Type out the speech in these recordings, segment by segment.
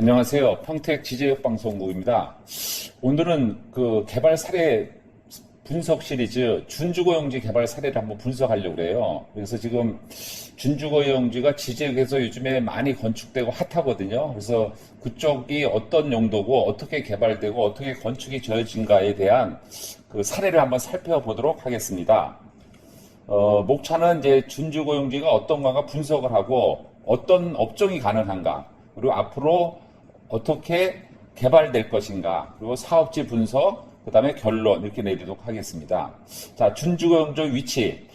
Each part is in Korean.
안녕하세요. 평택 지제역 방송국입니다. 오늘은 그 개발 사례 분석 시리즈 준주거용지 개발 사례를 한번 분석하려고 그래요. 그래서 지금 준주거용지가 지제역에서 요즘에 많이 건축되고 핫하거든요. 그래서 그쪽이 어떤 용도고 어떻게 개발되고 어떻게 건축이 저어진가에 대한 그 사례를 한번 살펴보도록 하겠습니다. 어, 목차는 이제 준주거용지가 어떤가가 분석을 하고 어떤 업종이 가능한가 그리고 앞으로 어떻게 개발될 것인가 그리고 사업지 분석 그 다음에 결론 이렇게 내리도록 하겠습니다. 자 준주거용지 위치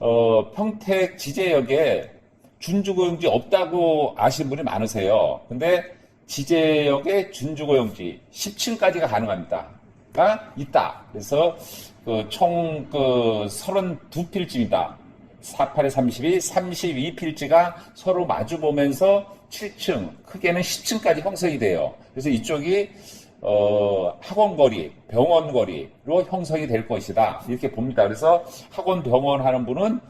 어, 평택 지제역에 준주거용지 없다고 아시는 분이 많으세요. 근데 지제역에 준주거용지 10층까지가 가능합니다. 가 있다. 그래서 그총그 32필지입니다. 48에 32, 32필지가 서로 마주 보면서 7층, 크게는 10층까지 형성이 돼요. 그래서 이쪽이 어, 학원 거리, 병원 거리로 형성이 될 것이다. 이렇게 봅니다. 그래서 학원, 병원 하는 분은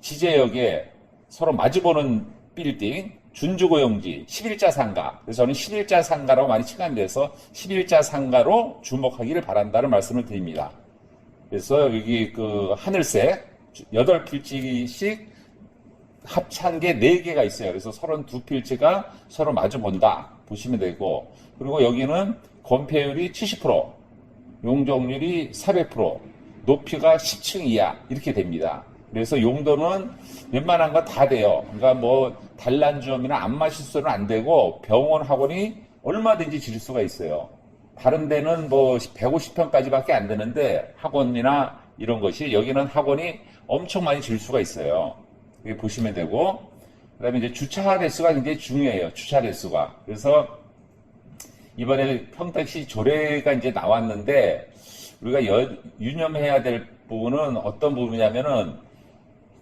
지제역에 서로 마주보는 빌딩, 준주거용지, 11자 상가. 그래서 저는 11자 상가라고 많이 칭하는 데서 11자 상가로 주목하기를 바란다는 말씀을 드립니다. 그래서 여기 그 하늘색 8필지씩 합찬 게 4개가 있어요. 그래서 32필지가 서로 마주 본다. 보시면 되고. 그리고 여기는 건폐율이 70%, 용적률이 400%, 높이가 10층 이하. 이렇게 됩니다. 그래서 용도는 웬만한 건다 돼요. 그러니까 뭐 단란주점이나 안마시설은 안 되고 병원 학원이 얼마든지 지을 수가 있어요. 다른 데는 뭐 150평까지밖에 안 되는데 학원이나 이런 것이 여기는 학원이 엄청 많이 질 수가 있어요. 여기 보시면 되고 그 다음에 이제 주차 대수가 굉장히 중요해요. 주차 대수가. 그래서 이번에 평택시 조례가 이제 나왔는데 우리가 여- 유념해야 될 부분은 어떤 부분이냐면은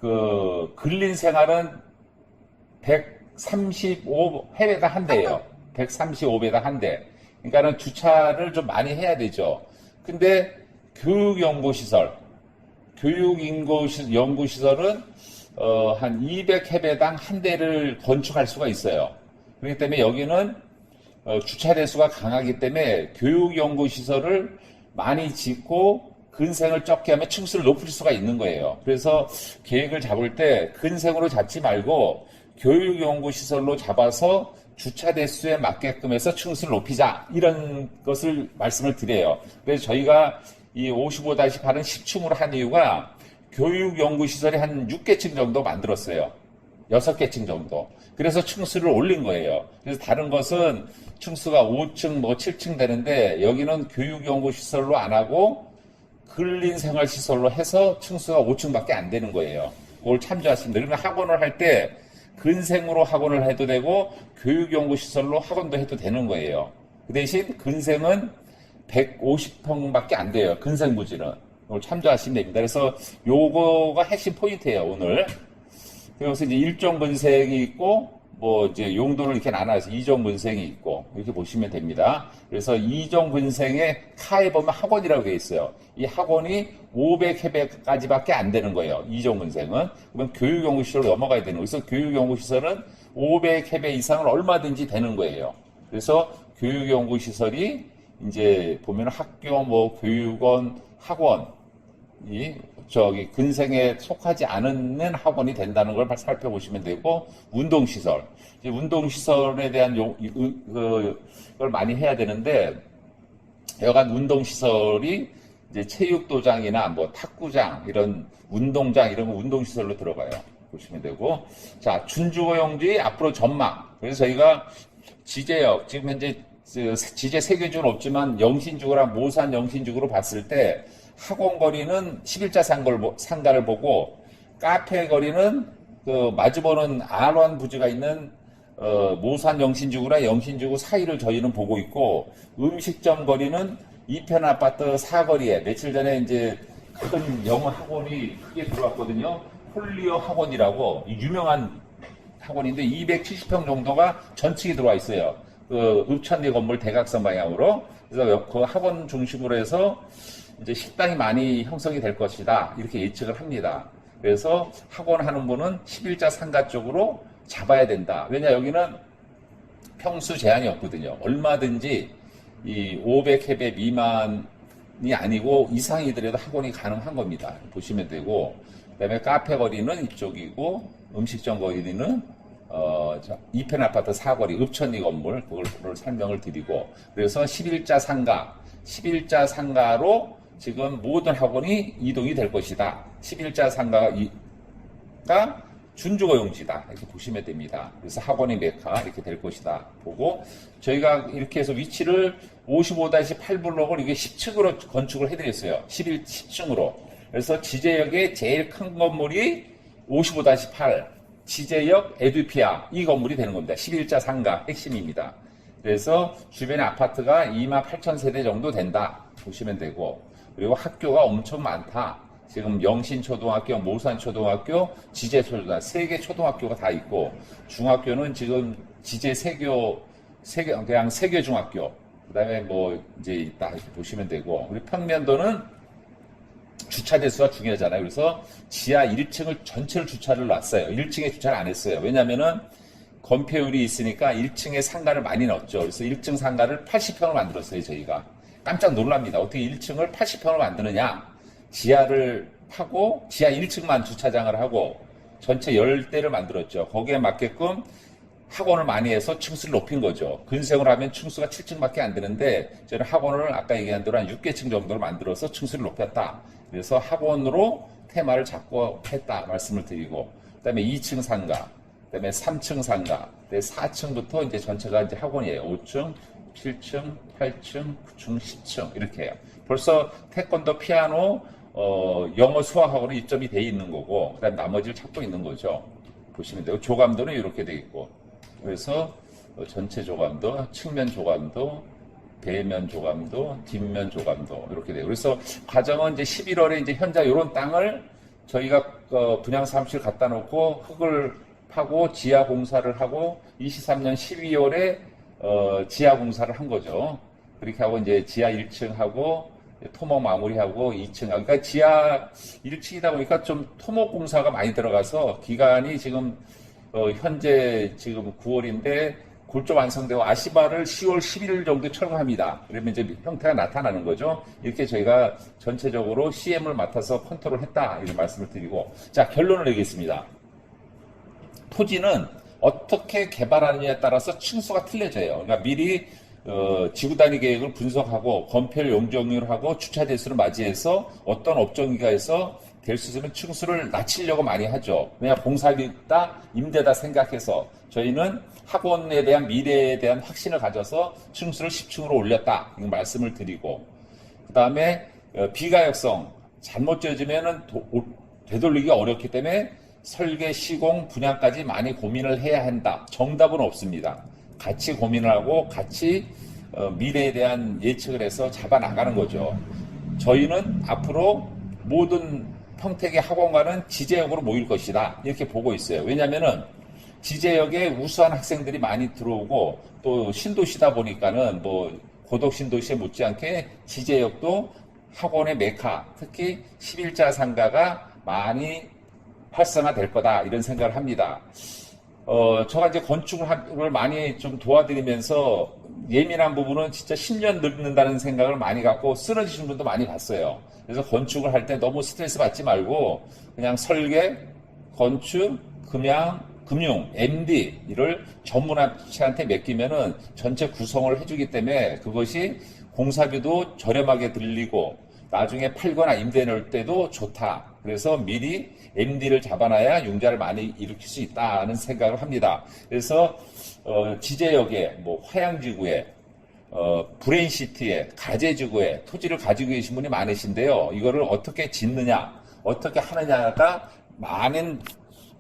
그 근린 생활은 135 해외가 한 대예요. 135배당 한 대. 그러니까는 주차를 좀 많이 해야 되죠. 근데 교육연구시설, 교육연구 시설은 어, 한 200해배당 한 대를 건축할 수가 있어요. 그렇기 때문에 여기는 어, 주차 대수가 강하기 때문에 교육 연구 시설을 많이 짓고 근생을 적게 하면 층수를 높일 수가 있는 거예요. 그래서 계획을 잡을 때 근생으로 잡지 말고 교육 연구 시설로 잡아서 주차 대수에 맞게끔 해서 층수를 높이자 이런 것을 말씀을 드려요. 그래서 저희가 이 55-8은 10층으로 한 이유가 교육연구시설이 한 6개층 정도 만들었어요. 6개층 정도. 그래서 층수를 올린 거예요. 그래서 다른 것은 층수가 5층, 뭐 7층 되는데 여기는 교육연구시설로 안 하고 근린생활시설로 해서 층수가 5층밖에 안 되는 거예요. 그걸 참조하십니다. 그러면 학원을 할 때 근생으로 학원을 해도 되고 교육연구시설로 학원도 해도 되는 거예요. 그 대신 근생은 150평밖에 안 돼요. 근생부지는. 이걸 참조하시면 됩니다. 그래서 요거가 핵심 포인트예요, 오늘. 그래서 이제 일종 분생이 있고, 뭐 이제 용도를 이렇게 나눠서 이종 분생이 있고, 이렇게 보시면 됩니다. 그래서 이종 분생의 카에 보면 학원이라고 되어 있어요. 이 학원이 500회까지밖에 안 되는 거예요. 이종 분생은. 그러면 교육 연구시설로 넘어가야 되는 거예요. 그래서 교육 연구시설은 500회배 이상은 얼마든지 되는 거예요. 그래서 교육 연구시설이 이제 보면 학교, 뭐 교육원, 학원, 이 저기 근생에 속하지 않는 학원이 된다는 걸 살펴보시면 되고 운동시설. 운동시설에 대한 용, 이- 의- 그, 걸 많이 해야 되는데 여간 운동시설이 이제 체육도장이나 뭐 탁구장 이런 운동장 이런 거 운동시설로 들어가요. 보시면 되고. 자 준주거용지 앞으로 전망. 그래서 저희가 지제역 지금 현재 그 지제 세 개주는 없지만 영신주구랑 모산 영신주구로 봤을 때 학원 거리는 11자 상가를, 보고 카페 거리는 그 마주보는 안원 부지가 있는 어, 모산 영신주구나 영신주구 사이를 저희는 보고 있고 음식점 거리는 이편 아파트 사거리에 며칠 전에 이제 큰 영어 학원이 크게 들어왔거든요. 폴리오 학원이라고 이 유명한 학원인데 270평 정도가 전층이 들어와 있어요. 그 읍천리 건물 대각선 방향으로. 그래서 그 학원 중심으로 해서 이제 식당이 많이 형성이 될 것이다. 이렇게 예측을 합니다. 그래서 학원 하는 분은 11자 상가 쪽으로 잡아야 된다. 왜냐 여기는 평수 제한이 없거든요. 얼마든지 이 500회배 미만이 아니고 이상이더라도 학원이 가능한 겁니다. 보시면 되고 그다음에 카페 거리는 이쪽이고 음식점 거리는 어, 저 이펜 아파트 사거리 읍천리 건물 그걸 설명을 드리고 그래서 11자 상가 11자 상가로 지금 모든 학원이 이동이 될 것이다. 11자 상가가 이, 가 준주거 용지다 이렇게 보시면 됩니다. 그래서 학원의 메카 이렇게 될 것이다 보고 저희가 이렇게 해서 위치를 55-8블록을 이게 10층으로 건축을 해드렸어요. 11, 10층으로. 그래서 지제역의 제일 큰 건물이 55-8 지제역 에듀피아 이 건물이 되는 겁니다. 11자 상가 핵심입니다. 그래서 주변의 아파트가 2만 8천 세대 정도 된다 보시면 되고 그리고 학교가 엄청 많다. 지금 영신초등학교, 모산초등학교, 지제초등학교 세 개 초등학교가 다 있고 중학교는 지금 지제 세교 세개 그냥 세교 중학교 그다음에 뭐 이제 있다 보시면 되고 우리 평면도는 주차 대수가 중요하잖아요. 그래서 지하 1층을 전체를 주차를 놨어요. 1층에 주차를 안 했어요. 왜냐면은 건폐율이 있으니까 1층에 상가를 많이 넣었죠. 그래서 1층 상가를 80평을 만들었어요, 저희가. 깜짝 놀랍니다. 어떻게 1층을 80평을 만드느냐? 지하를 파고 지하 1층만 주차장을 하고 전체 10대를 만들었죠. 거기에 맞게끔 학원을 많이 해서 층수를 높인 거죠. 근생을 하면 층수가 7층밖에 안 되는데 저는 학원을 아까 얘기한 대로 한 6개층 정도를 만들어서 층수를 높였다. 그래서 학원으로 테마를 잡고 했다 말씀을 드리고 그다음에 2층 상가, 그다음에 3층 상가, 그다음에 4층부터 이제 전체가 이제 학원이에요. 5층, 7층, 8층, 9층, 10층 이렇게 해요. 벌써 태권도, 피아노, 어, 영어, 수학 학원은 입점이 돼 있는 거고 그다음 나머지를 찾고 있는 거죠. 보시면 돼요. 조감도는 이렇게 돼 있고 그래서 어, 전체 조감도, 측면 조감도, 배면 조감도, 뒷면 조감도 이렇게 돼요. 그래서 과정은 이제 11월에 이제 현재 이런 땅을 저희가 어, 분양 사무실 갖다 놓고 흙을 파고 지하 공사를 하고 23년 12월에 어, 지하 공사를 한 거죠. 그렇게 하고 이제 지하 1층 하고 토목 마무리하고 2층 그러니까 지하 1층이다 보니까 좀 토목 공사가 많이 들어가서 기간이 지금 어, 현재 지금 9월인데 골조 완성되고 아시바를 10월 11일 정도 철거합니다. 그러면 이제 형태가 나타나는 거죠. 이렇게 저희가 전체적으로 CM을 맡아서 컨트롤 했다. 이런 말씀을 드리고. 자, 결론을 내겠습니다. 토지는 어떻게 개발하느냐에 따라서 층수가 틀려져요. 그러니까 미리 어, 지구 단위 계획을 분석하고 건폐를 용적률 하고 주차 대수를 맞이해서 어떤 업종이가 해서 될 수 있으면 층수를 낮추려고 많이 하죠. 왜냐 공사비다 임대다 생각해서 저희는 학원에 대한 미래에 대한 확신을 가져서 층수를 10층으로 올렸다. 이 말씀을 드리고 그 다음에 비가역성 잘못 지어지면은 되돌리기 어렵기 때문에 설계, 시공, 분양까지 많이 고민을 해야 한다. 정답은 없습니다. 같이 고민을 하고 같이 어, 미래에 대한 예측을 해서 잡아 나가는 거죠. 저희는 앞으로 모든 평택의 학원과는 지제역으로 모일 것이다. 이렇게 보고 있어요. 왜냐면은 지제역에 우수한 학생들이 많이 들어오고 또 신도시다 보니까는 뭐 고덕 신도시에 못지않게 지제역도 학원의 메카, 특히 11자 상가가 많이 활성화될 거다. 이런 생각을 합니다. 어, 제가 이제 건축을 많이 좀 도와드리면서 예민한 부분은 진짜 10년 늙는다는 생각을 많이 갖고 쓰러지신 분도 많이 봤어요. 그래서 건축을 할 때 너무 스트레스 받지 말고 그냥 설계, 건축, 금양, 금융, MD 이를 전문 업체한테 맡기면은 전체 구성을 해주기 때문에 그것이 공사비도 저렴하게 들리고 나중에 팔거나 임대 넣을 때도 좋다. 그래서 미리 MD를 잡아놔야 융자를 많이 일으킬 수 있다는 생각을 합니다. 그래서 어, 지제역에 뭐 화양지구에 어, 브레인시티에 가재지구에 토지를 가지고 계신 분이 많으신데요. 이거를 어떻게 짓느냐, 어떻게 하느냐가 많은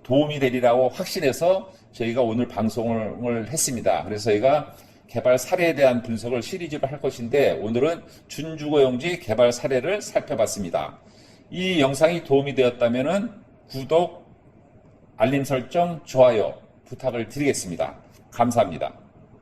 도움이 되리라고 확신해서 저희가 오늘 방송을 했습니다. 그래서 저희가 개발 사례에 대한 분석을 시리즈로 할 것인데 오늘은 준주거용지 개발 사례를 살펴봤습니다. 이 영상이 도움이 되었다면 구독, 알림 설정, 좋아요 부탁을 드리겠습니다. 감사합니다.